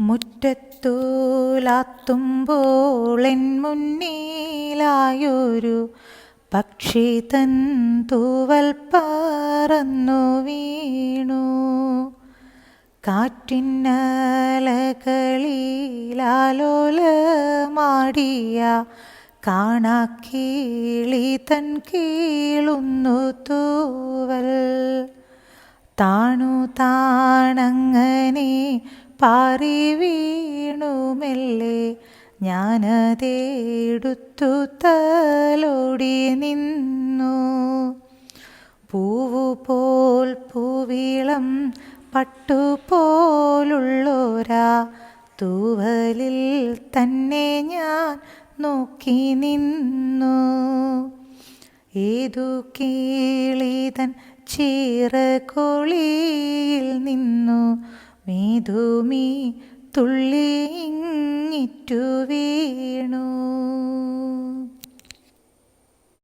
മുറ്റത്തൂലാത്തുമ്പോളെൻ മുന്നിലായൊരു പക്ഷി തൻ തൂവൽ പറന്നു വീണു. കാറ്റിന്നലകളിലാലോലമാടിയ കാണാക്കീളി തൻ കീളുന്നു തൂവൽ. താണു താണങ്ങനെ പാറി വീണു മെല്ലെ ഞാനതേടുത്തു തലോടി നിന്നു. പൂവു പോൽ പൂവിളം പട്ടുപോലുള്ളോരാ. തൂവലിൽ തന്നെ ഞാൻ നോക്കി നിന്നു. ഏതു കീളിതൻ ചീറകൊളിയിൽ നിന്നു. മീതുമീ തുള്ളി ഇങ്ങിറ്റു വീണു.